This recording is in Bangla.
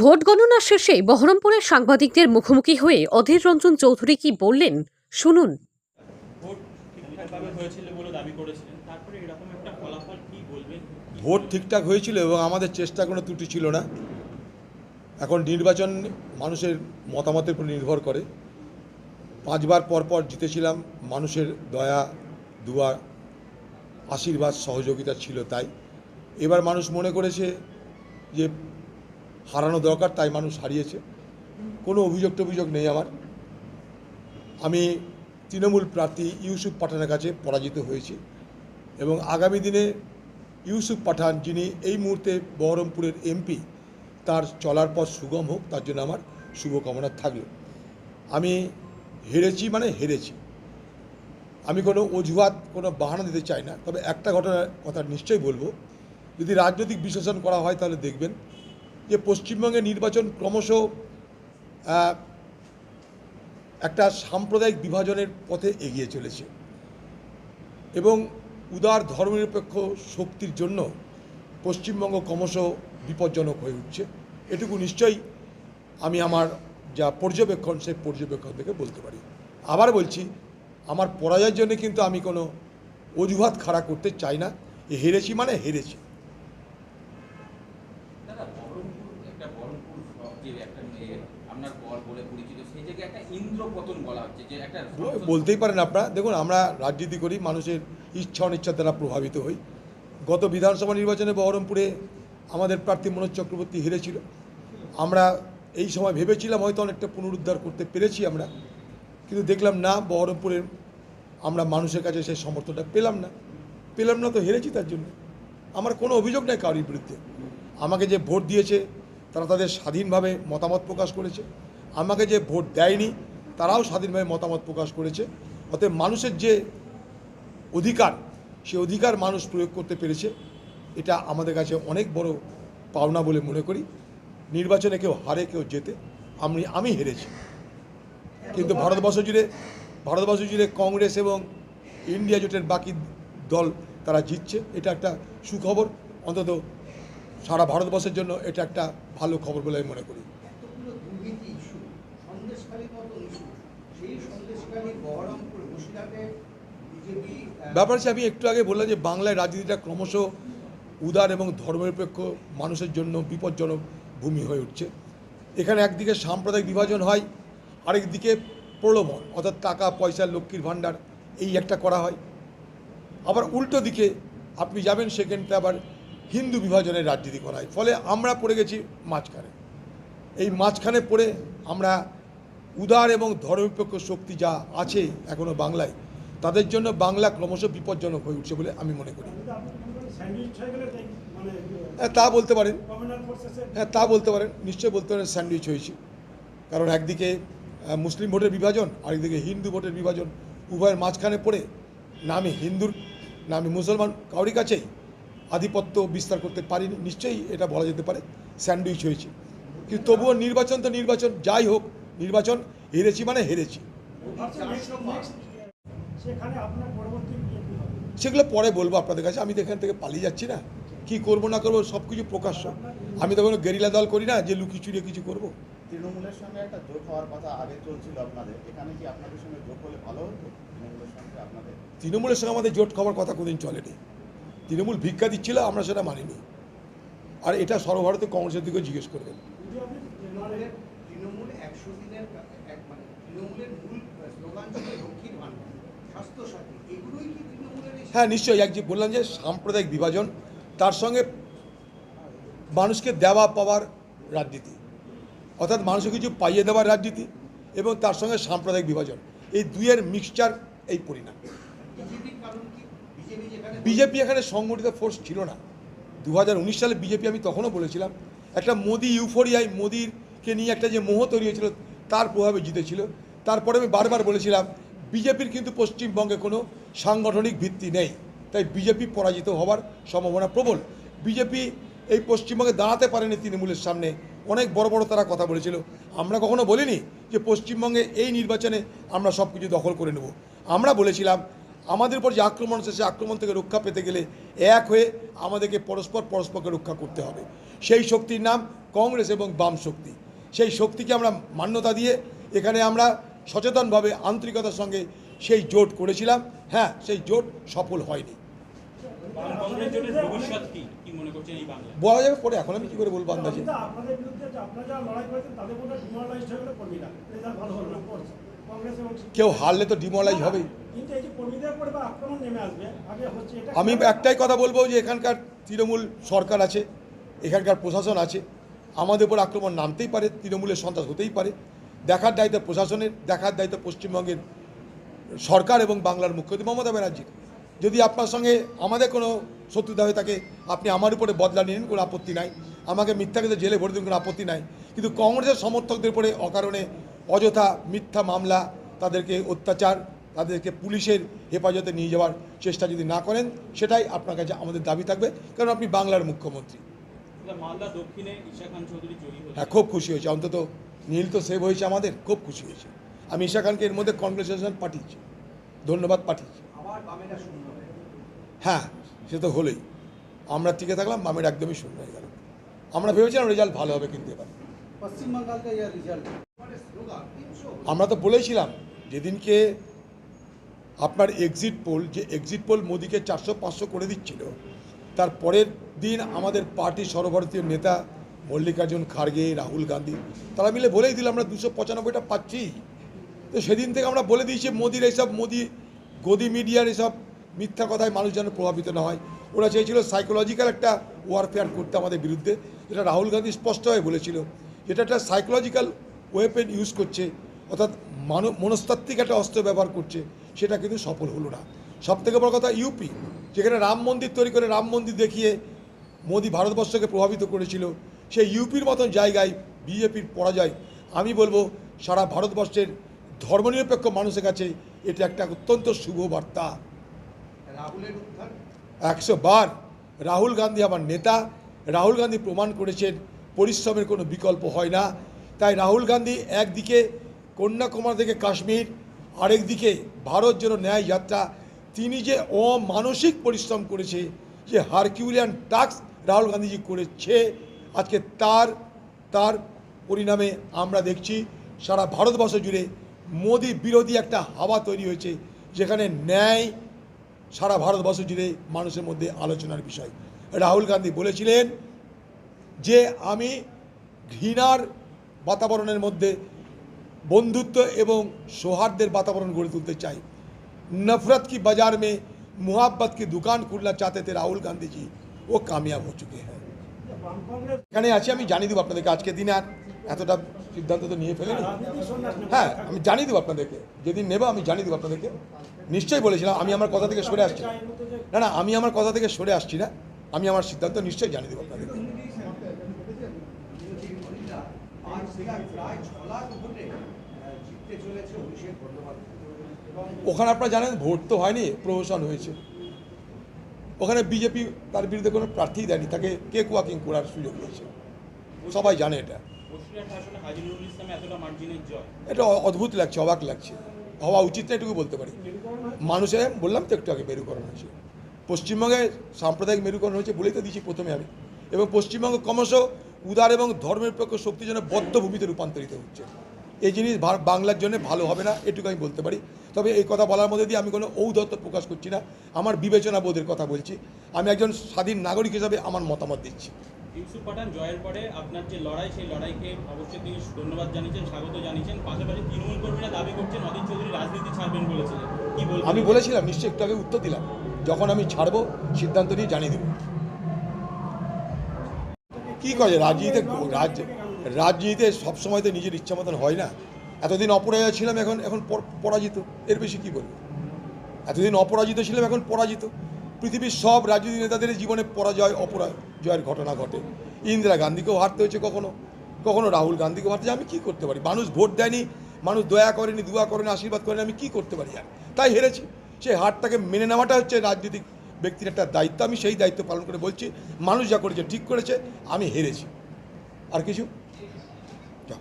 ভোট গণনা শেষে বহরমপুরের সাংবাদিকদের মুখোমুখি হয়ে অধীর রঞ্জন চৌধুরী কি বললেন? শুনুন। ভোট ঠিকঠাকভাবে হয়েছিল বলে দাবি করেছিলেন। তারপরে এরকম একটা ফলাফল কি বলবেন? ভোট ঠিকঠাক হয়েছিল এবং আমাদের চেষ্টা কোনো ত্রুটি ছিল না। এখন নির্বাচন মানুষের মতামতের উপর নির্ভর করে। পাঁচবার পর পর জিতেছিলাম মানুষের দয়া দুয়া আশীর্বাদ সহযোগিতা ছিল তাই। এবার মানুষ মনে করেছে যে হারানো দরকার, তাই মানুষ হারিয়েছে। কোনো অভিযোগ টভিযোগ নেই আমার। আমি তৃণমূল প্রার্থী ইউসুফ পাঠানের কাছে পরাজিত হয়েছি এবং আগামী দিনে ইউসুফ পাঠান, যিনি এই মুহূর্তে বহরমপুরের এমপি, তার চলার পথ সুগম হোক, তার জন্য আমার শুভকামনা থাকল। আমি হেরেছি মানে হেরেছি। আমি কোনো অজুহাত, কোনো বাহানা দিতে চাই না। তবে একটা ঘটনার কথা নিশ্চয়ই বলব। যদি রাজনৈতিক বিশ্লেষণ করা হয় তাহলে দেখবেন যে পশ্চিমবঙ্গে নির্বাচন ক্রমশ একটা সাম্প্রদায়িক বিভাজনের পথে এগিয়ে চলেছে এবং উদার ধর্মনিরপেক্ষ শক্তির জন্য পশ্চিমবঙ্গ ক্রমশ বিপজ্জনক হয়ে উঠছে। এটুকু নিশ্চয়ই আমি আমার যা পর্যবেক্ষণ, সেই পর্যবেক্ষণ থেকে বলতে পারি। আবার বলছি, আমার পরাজয়ের জন্য কিন্তু আমি কোনো অজুহাত খাড়া করতে চাই না। হেরেছি মানে হেরেছি দাদা বহরমপুর একটা বহরমপুর যে একটা মেয়ে আপনার বল বলে পরিচিত সেই জায়গায় একটা ইন্দ্র বলতেই পারেন আপনারা। দেখুন, আমরা রাজনীতি করি, মানুষের ইচ্ছা, অনিচ্ছার দ্বারা প্রভাবিত হই। গত বিধানসভা নির্বাচনে বহরমপুরে আমাদের প্রার্থী মনোজ চক্রবর্তী হেরেছিল। আমরা এই সময় ভেবেছিলাম হয়তো অনেকটা পুনরুদ্ধার করতে পেরেছি আমরা, কিন্তু দেখলাম না, বহরমপুরের আমরা মানুষের কাছে সেই সমর্থনটা পেলাম না। পেলাম না তো হেরেছি তার জন্য। আমার কোনো অভিযোগ নেই কারোর বিরুদ্ধে। আমাকে যে ভোট দিয়েছে, তারা তাদের স্বাধীনভাবে মতামত প্রকাশ করেছে। আমাকে যে ভোট দেয়নি তারাও স্বাধীনভাবে মতামত প্রকাশ করেছে। অতএব মানুষের যে অধিকার, সে অধিকার মানুষ প্রয়োগ করতে পেরেছে। এটা আমাদের কাছে অনেক বড় পাওনা বলে মনে করি। নির্বাচনে কেউ হারে, কেউ জেতে আমি আমি হেরেছি। কিন্তু ভারতবর্ষ জুড়ে ভারতবর্ষ জুড়ে কংগ্রেস এবং ইন্ডিয়া জোটের বাকি দল তারা জিতছে। এটা একটা সুখবর। অন্তত সারা ভারতবর্ষের জন্য এটা একটা ভালো খবর বলে আমি মনে করি। ব্যাপার হচ্ছে আমি একটু আগে বললাম যে বাংলায় রাজনীতিটা ক্রমশ উদার এবং ধর্মনিরপেক্ষ মানুষের জন্য বিপজ্জনক ভূমি হয়ে উঠছে। এখানে একদিকে সাম্প্রদায়িক বিভাজন হয়, আরেকদিকে প্রলোভন, অর্থাৎ টাকা, পয়সা, লক্ষ্মীর ভাণ্ডার, এই একটা করা হয়। আবার উল্টো দিকে আপনি যাবেন সেখানটা আবার হিন্দু বিভাজনের রাজনীতি করা হয়। ফলে আমরা পড়ে গেছি মাঝখানে। এই মাঝখানে পড়ে আমরা উদার এবং ধর্মনিরপেক্ষ শক্তি যা আছে এখনও বাংলায় তাদের জন্য বাংলা ক্রমশ বিপজ্জনক হয়ে উঠছে বলে আমি মনে করি। হয়ে, তা বলতে পারেন। হ্যাঁ তা বলতে পারেন। নিশ্চয়ই বলতে পারেন স্যান্ডউইচ হয়েছে। কারণ একদিকে মুসলিম ভোটের বিভাজন, আরেকদিকে হিন্দু ভোটের বিভাজন। উভয়ের মাঝখানে পড়ে না আমি হিন্দুর না আমি মুসলমান কাউরি কাছেই আধিপত্য বিস্তার করতে পারিনি। নিশ্চয়ই এটা বলা যেতে পারে স্যান্ডউইচ হয়েছে। কিন্তু তবুও নির্বাচন তো নির্বাচন, যাই হোক, নির্বাচন হেরেছি মানে হেরেছি। সেগুলো পরে বলব আপনাদের কাছে। আমি তো এখান থেকে পালিয়ে যাচ্ছি না। কি করব না করব সব কিছু প্রকাশ্য। আমি তো কোনো গেরিলা দল করি না যে লুকিয়ে চুরিয়ে কিছু করব। তৃণমূলের সঙ্গে একটা জোট হওয়ার কথা আগে চলছিল আপনাদের। এখানে কি আপনাদের সঙ্গে জোট হলে ভালো হতো? তৃণমূলের সঙ্গে আপনাদের? তৃণমূলের সঙ্গে আমাদের জোট খাওয়ার কথা কোনোদিন চলেনি। তৃণমূল ভিক্ষা দিচ্ছিল আমরা সেটা মানিনি। আর এটা সর্বভারতীয় কংগ্রেসের দিকে জিজ্ঞেস করবেন। যদি আপনি তৃণমূলের তৃণমূল একশো দিনের মানে তৃণমূলের মূল স্লোগান ছিল হ্যাঁ নিশ্চয়ই। এক যে বললাম যে সাম্প্রদায়িক বিভাজন তার সঙ্গে মানুষকে দেওয়া পাওয়ার রাজনীতি অর্থাৎ মানুষকে কিছু পাইয়ে দেওয়ার রাজনীতি এবং তার সঙ্গে সাম্প্রদায়িক বিভাজন। এই দুইয়ের মিক্সচার এই পরিণাম। বিজেপি এখানে সংগঠিত ফোর্স ছিল না। দু হাজার উনিশ সালে বিজেপি আমি তখনও বলেছিলাম একটা মোদি ইউফোরিয়ায় মোদিরকে নিয়ে একটা যে মোহ তৈরি হয়েছিল তার প্রভাবে জিতেছিল। তারপরে আমি বারবার বলেছিলাম বিজেপির কিন্তু পশ্চিমবঙ্গে কোনো সাংগঠনিক ভিত্তি নেই। তাই বিজেপি পরাজিত হওয়ার সম্ভাবনা প্রবল। বিজেপি এই পশ্চিমবঙ্গে দাঁড়াতে পারেনি তৃণমূলের সামনে। অনেক বড় বড় তারা কথা বলেছিল। আমরা কখনো বলিনি যে পশ্চিমবঙ্গে এই নির্বাচনে আমরা সব কিছু দখল করে নেব। আমরা বলেছিলাম, আমাদের উপর যে আক্রমণ সেই আক্রমণ থেকে রক্ষা পেতে গেলে এক হয়ে আমাদেরকে পরস্পর পরস্পরকে রক্ষা করতে হবে। সেই শক্তির নাম কংগ্রেস এবং বাম শক্তি। সেই শক্তিকে আমরা মান্যতা দিয়ে এখানে আমরা সচেতনভাবে আন্তরিকতার সঙ্গে সেই জোট করেছিলাম। হ্যাঁ সেই জোট সফল হয়নি। মনে বলা যাবে পরে এখন আমি কী করে বলব আন্দাজে? কেউ হারলে তো ডিমোলাইজ হবেই। কিন্তু এই যে কর্মীদের উপরে বা আক্রমণ নেমে আসবে আগে হচ্ছে এটা আমি একটাই কথা বলব যে এখানকার তৃণমূল সরকার আছে এখানকার প্রশাসন আছে। আমাদের উপর আক্রমণ নামতেই পারে তৃণমূলের সন্ত্রাস হতেই পারে। দেখার দায়িত্ব প্রশাসনের দেখার দায়িত্ব পশ্চিমবঙ্গের সরকার এবং বাংলার মুখ্যমন্ত্রী মমতা ব্যানার্জির যদি আপনার সঙ্গে আমাদের কোনো শত্রুতা হয়ে থাকে আপনি আমার উপরে বদলা নিন কোনো আপত্তি নাই। আমাকে মিথ্যাকে জেলে ভরে দিন কোনো আপত্তি নাই। কিন্তু কংগ্রেসের সমর্থকদের উপরে অকারণে অযথা মিথ্যা মামলা তাদেরকে অত্যাচার তাদেরকে পুলিশের হেফাজতে নিয়ে যাওয়ার চেষ্টা যদি না করেন সেটাই আপনার কাছে আমাদের দাবি থাকবে কারণ আপনি বাংলার মুখ্যমন্ত্রী। হ্যাঁ খুব খুশি হয়েছে অন্তত নীল তো সেভ হয়েছে আমাদের খুব খুশি হয়েছে। আমি ঈশা খানকে এর মধ্যে কংগ্রেচুলেশন পাঠিয়েছি ধন্যবাদ পাঠিয়েছি। হ্যাঁ সে তো হলেই। আমরা টিকে থাকলাম বামের একদমই শূন্য হয়ে গেল। আমরা ভেবেছিলাম রেজাল্ট ভালো হবে কিন্তু এবার। আমরা তো বলেছিলাম যেদিনকে আপনার এক্সিট পোল যে এক্সিট পোল মোদীকে চারশো পাঁচশো করে দিচ্ছিল তার পরের দিন আমাদের পার্টি সর্বভারতীয় নেতা মল্লিকার্জুন খার্গে, রাহুল গান্ধী, তারা মিলে বলেই দিল, আমরা দুশো পঁচানব্বইটা পাচ্ছি। তো সেদিন থেকে আমরা বলে দিয়েছি, মোদির এইসব, মোদি গদি মিডিয়ার এসব মিথ্যা কথায় মানুষ যেন প্রভাবিত না হয়। ওরা চেয়েছিল সাইকোলজিক্যাল একটা ওয়ারফেয়ার করতে আমাদের বিরুদ্ধে, যেটা রাহুল গান্ধী স্পষ্টভাবে বলেছিল। এটা একটা সাইকোলজিক্যাল ওয়েপেন ইউজ করছে, অর্থাৎ মানব, মনস্তাত্ত্বিক একটা অস্ত্র ব্যবহার করছে, সেটা কিন্তু সফল হলো না। সব থেকে বড় কথা ইউপি, যেখানে রাম মন্দির তৈরি করে রাম মন্দির দেখিয়ে মোদি ভারতবর্ষকে প্রভাবিত করেছিল। সেই ইউপির মতন জায়গায় বিজেপির পরাজয়। আমি বলব সারা ভারতবর্ষের ধর্মনিরপেক্ষ মানুষের কাছে এটা একটা অত্যন্ত শুভ বার্তা। একশো বার রাহুল গান্ধী আমার নেতা। রাহুল গান্ধী প্রমাণ করেছেন পরিশ্রমের কোনো বিকল্প হয় না। তাই রাহুল গান্ধী একদিকে কন্যাকুমারী থেকে কাশ্মীর আরেকদিকে ভারত যেন ন্যায় যাত্রা। তিনি যে অমানসিক পরিশ্রম করেছে যে হারকিউলিয়ান টাস্ক রাহুল গান্ধীজি করেছে আজকে তার তার পরিণামে আমরা দেখছি সারা ভারতবর্ষ জুড়ে মোদি বিরোধী একটা হাওয়া তৈরি হয়েছে যেখানে ন্যায় সারা ভারতবর্ষ জুড়ে মানুষের মধ্যে আলোচনার বিষয় রাহুল গান্ধী বলেছিলেন যে আমি ঘৃণার বাতাবরণের মধ্যে বন্ধুত্ব এবং সৌহার্দ্যের বাতাবরণ গড়ে তুলতে চাই नफरत की बाजार में मुहब्बत की दुकान खुलना चाहते थे राहुल गांधी जी वो कामयाब हो चुके हैं বাম কংগ্রেস এখানে আছি, আমি জানিয়ে দেবো আপনাদেরকে আজকে দিনে আর এতটা সিদ্ধান্ত তো নিয়ে ফেলেনি। হ্যাঁ আমি জানিয়ে দেবো আপনাদেরকে, যেদিন নেব আমি জানিয়ে দেবো আপনাদেরকে। নিশ্চয়ই বলেছিলাম, আমি আমার কথা থেকে সরে আসছি। না। না, আমি আমার কথা থেকে সরে আসছি না, আমি আমার সিদ্ধান্ত নিশ্চয়ই জানিয়ে দেবো আপনাদেরকে। ওখানে আপনারা জানেন, ভোট তো হয়নি, প্রহসন হয়েছে। ওখানে বিজেপি তার বিরুদ্ধে কোনো প্রার্থী দেয়নি তাকে কেক ওয়াকিং করার সুযোগ দিয়েছে। সবাই জানে এটা। এটা অদ্ভুত লাগছে অবাক লাগছে। হওয়া উচিত না এটুকু বলতে পারি। মানুষের বললাম তো একটু আগে মেরুকরণ হয়েছে। পশ্চিমবঙ্গে সাম্প্রদায়িক মেরুকরণ হয়েছে বলেই তো দিয়েছি প্রথমে আমি। এবং পশ্চিমবঙ্গ ক্রমশ উদার এবং ধর্মনিরপেক্ষ শক্তি যেন বদ্ধভূমিতে রূপান্তরিত হচ্ছে। এই জিনিস বাংলার জন্য ভালো হবে না এটুকু আমি বলতে পারি। তবে এই কথা বলার মধ্যে দিয়ে আমি কোনো ঔদত্ত প্রকাশ করছি না আমার বিবেচনা বোধের কথা বলছি। আমি একজন স্বাধীন নাগরিক হিসাবে আমার মতামত দিচ্ছি। ইউসুফ পাঠান জয়ের পরে আপনার যে লড়াই সেই লড়াইকে অবশ্যই তিনি ধন্যবাদ জানিয়েছেন স্বাগত জানিয়েছেন। পাশাপাশি তৃণমূল কর্মীরা দাবি করছেন অধীর চৌধুরী রাজনীতি ছাড়বেন বলেছিলেন। কি আমি বলেছিলাম নিশ্চয়ই একটু আগে উত্তর দিলাম। যখন আমি ছাড়বো সিদ্ধান্ত নিয়ে জানিয়ে দেবো। কী করে রাজনীতিতে রাজ রাজনীতিতে সবসময় তো নিজের ইচ্ছা মতন হয় না। এতদিন অপরাজয় ছিলাম, এখন এখন পর- পরাজিত। এর বেশি কী বলব? এতদিন অপরাজিত ছিলাম, এখন পরাজিত। পৃথিবীর সব রাজনীতি নেতাদের জীবনে পরাজয়, অপরাজয়ের ঘটনা ঘটে। ইন্দিরা গান্ধীকেও হারতে হয়েছে কখনো? কখনো রাহুল গান্ধীকেও হারতে আমি কী করতে পারি? মানুষ ভোট দেয়নি, মানুষ দয়া করেনি, দোয়া করেনি, আশীর্বাদ করেনি, আমি কী করতে পারি আর? তাই হেরেছি। সেই হারটাকে মেনে নেওয়াটা হচ্ছে রাজনৈতিক ব্যক্তির একটা দায়িত্ব। আমি সেই দায়িত্ব পালন করে বলছি, মানুষ যা করেছে, ঠিক করেছে, আমি হেরেছি। আর কিছু? 讲